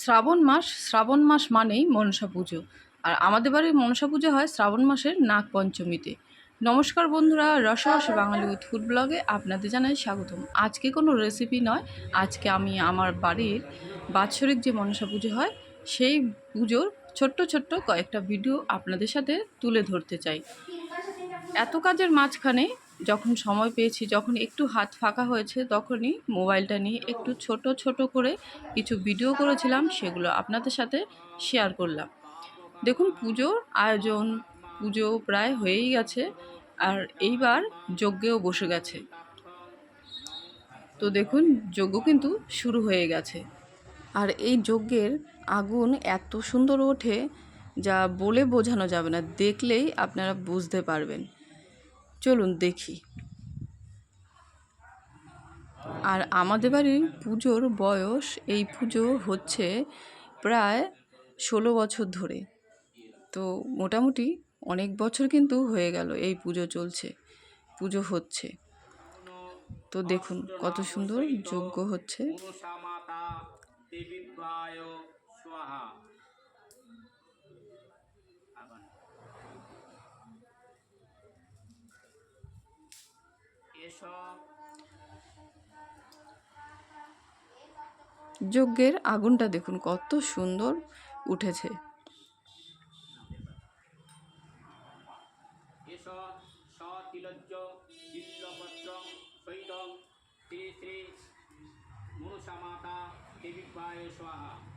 শ্রাবণ মাস শ্রাবণ মাস মানেই মনসা পুজো। আর আমাদের বাড়ির মনসা পুজো হয় শ্রাবণ মাসের নাগ পঞ্চমীতে। নমস্কার বন্ধুরা রসরসে বাঙালি উইথ ফুড ব্লগে আপনাদের জানাই স্বাগতম। আজকে কোনো রেসিপি নয়, আজকে আমি আমার বাড়ির বাৎসরিক যে মনসা পুজো হয়, সেই পুজোর ছোট্ট ছোট্ট কয়েকটা ভিডিও আপনাদের সাথে তুলে ধরতে চাই। এত কাজের মাঝখানে যখন সময় পেয়েছি, যখন একটু হাত ফাঁকা হয়েছে, তখনই মোবাইলটা নিয়ে একটু ছোট ছোট করে কিছু ভিডিও করেছিলাম, সেগুলো আপনাদের সাথে শেয়ার করলাম। দেখুন, পুজোর আয়োজন, পুজো প্রায় হয়েই গেছে, আর এইবার যজ্ঞেও বসে গেছে। তো দেখুন, যজ্ঞ কিন্তু শুরু হয়ে গেছে। আর এই যজ্ঞের আগুন এত সুন্দর ওঠে, যা বলে বোঝানো যাবে না, দেখলেই আপনারা বুঝতে পারবেন। চলুন দেখি। আর আমাদের বাড়ির পুজোর বয়স, এই পুজো হচ্ছে প্রায় ষোলো বছর ধরে। তো মোটামুটি অনেক বছর কিন্তু হয়ে গেল এই পুজো চলছে, পুজো হচ্ছে। তো দেখুন কত সুন্দর যোগ্য হচ্ছে। যজ্ঞের আগুনটা দেখুন কত সুন্দর উঠেছে। শ্রী শ্রী মনসা মাতা দেবীভ্যায় স্বাহা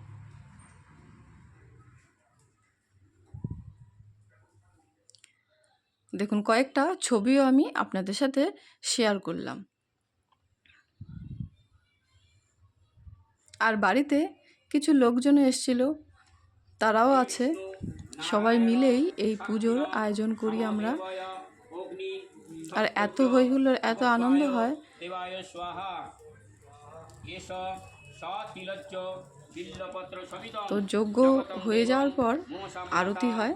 দেখুন কয়েকটা ছবিও আমি আপনাদের সাথে শেয়ার করলাম। আর বাড়িতে কিছু লোকজন এসেছিল তারাও আছে। সবাই মিলেই এই পুজোর আয়োজন করি আমরা। আর এত হই হুল্লোড় এত আনন্দ হয়। তো যজ্ঞ হয়ে যাওয়ার পর আরতি হয়।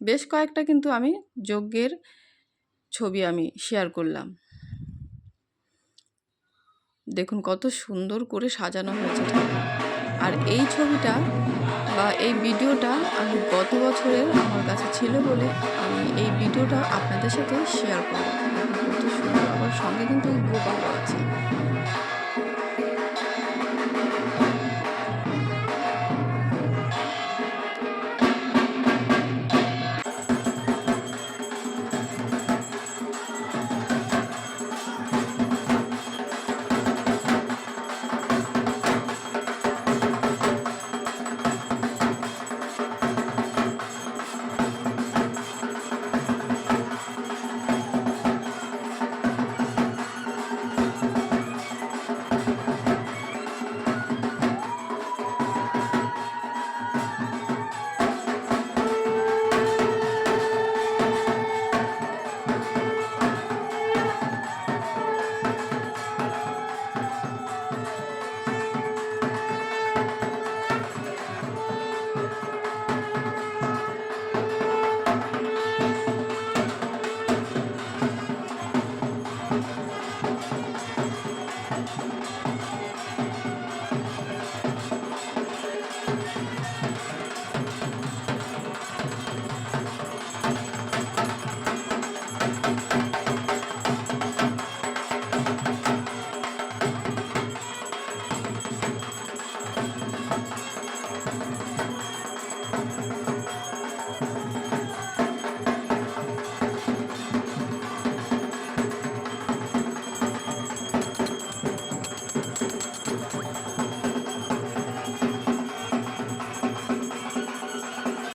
বেশ কয়েকটা কিন্তু আমি যজ্ঞের ছবি আমি শেয়ার করলাম। দেখুন কত সুন্দর করে সাজানো হয়েছে। আর এই ছবিটা বা এই ভিডিওটা আমি গত বছরের আমার কাছে ছিল বলে আমি এই ভিডিওটা আপনাদের সাথে শেয়ার দেখুন কত সুন্দর আবার সঙ্গে কিন্তু গোপালও আছে।